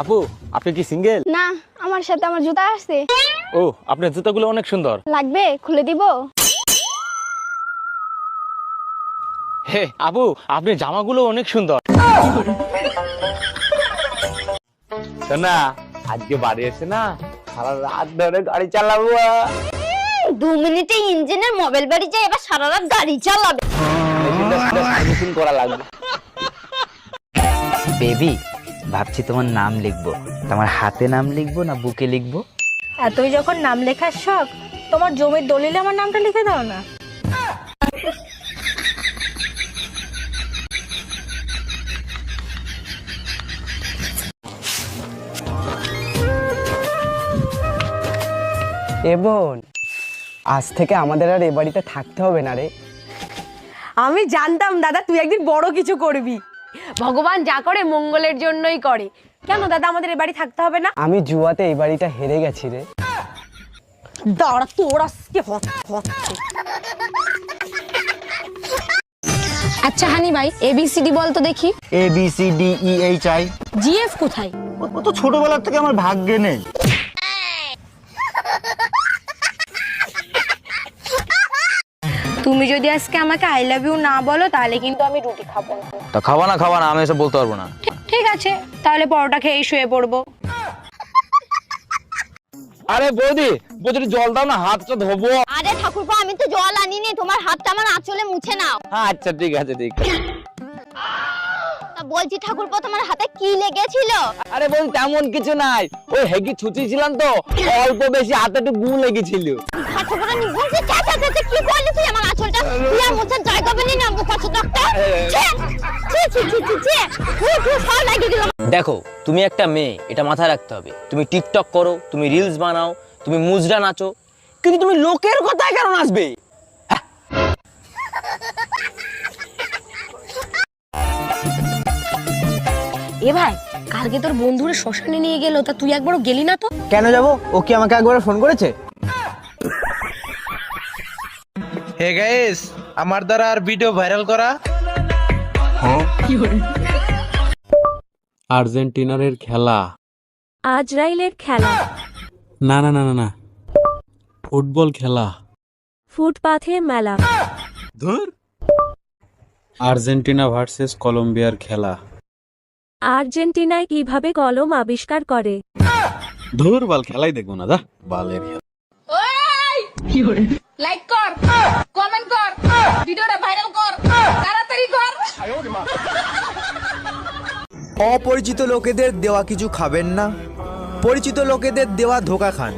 আপু আপনি কি সিঙ্গেল? না আমার সাথে আমার জুতা আসছে ও আপনার জুতাগুলো অনেক সুন্দর। লাগবে? খুলে দিব? হে আপু আপনার জামাগুলো অনেক সুন্দর। শোনা আজকে বাড়ি এসে না সারা রাত ধরে গাড়ি চালাবো। দু মিনিটে ইঞ্জিনের মোবাইল বাড়ি যায় এবার সারা রাত গাড়ি চালাবে। করা লাগবে। বেবি ভাবছি তোমার নাম লিখব। তোমার হাতে নাম লিখব না বুকে লিখব? এতই যখন নাম লেখার শখ তোমার জমির দলিলে আমার নামটা লিখে দাও না। এ বোন আজ থেকে আমাদের আর এ বাড়িতে থাকতে হবে না রে। আমি জানতাম দাদা তুই একদিন বড় কিছু করবি। ভগবান যা করে মঙ্গলের জন্যই করে। কেন দাদা আমাদের এ বাড়ি থাকতে হবে না? আমি জুয়াতে এই বাড়িটা হেরে গেছি রে। দাঁড়া তোর আজকে আচ্ছা হানি ভাই এবিসিডি বল তো দেখি। A B C D E H I G F কোথায়? ও তো ছোটবেলার থেকে আমার ভাগ্যে নেই। তুমি যদি আজকে আমাকে আই লাভ ইউ না বলো তাহলে কিন্তু আমি রুটি খাব না। তা খাওয়া না খাওয়া না আমি এসব বলতে পারব না। ঠিক আছে তাহলে পরোটা খেয়ে শুয়ে পড়ব। আরে বৌদি বৌদি জল দাও না হাতটা ধোবো। আরে ঠাকুরপো আমি তো জল আনিনি তোমার হাতটা আমার আঁচলে মুছে নাও। আচ্ছা ঠিক আছে ঠিক আছে। বলছি ঠাকুরপো তোমার হাতে কি লেগেছিল? আরে বল তেমন কিছু নাই। ওই হেগি ছুটিছিলাম তো অল্প বেশি হাতে একটু গু লেগেছিল। ঠাকুরপো নি চা চা চা কি বললি তুই? আমার আঁচলটা তুই আর মুছে জায়গা পেলি না মুখ আছে ডক্টর ছি ছি ছি ছি ছি ছি। ছি সব লাগিয়ে দিল দেখো তুমি একটা মেয়ে এটা মাথায় রাখতে হবে। তুমি টিকটক করো তুমি রিলস বানাও তুমি মুজরা নাচো কিন্তু তুমি লোকের কথায় কেন নাচবে? এ ভাই কালকে তোর বন্ধুরা শ্মশানে নিয়ে গেল তা তুই একবারও গেলি না তো? কেন যাব? ও কি আমাকে একবার ফোন করেছে? হে গাইস আমার দ্বারা আর ভিডিও ভাইরাল করা? আর্জেন্টিনারের খেলা। আজরাইলের খেলা। না না না না না। ফুটবল খেলা। ফুটপাথে মেলা। ধুর। আর্জেন্টিনা ভার্সেস কলম্বিয়ার খেলা। আর্জেন্টিনায় কীভাবে কলম আবিষ্কার করে? ধুর বাল খেলাই দেখব না দা বালের লাইক কর কমেন্ট কর ভিডিওটা ভাইরাল কর তাড়াতাড়ি কর। অপরিচিত লোকেদের দেওয়া কিছু খাবেন না। পরিচিত লোকেদের দেওয়া ধোকা খান।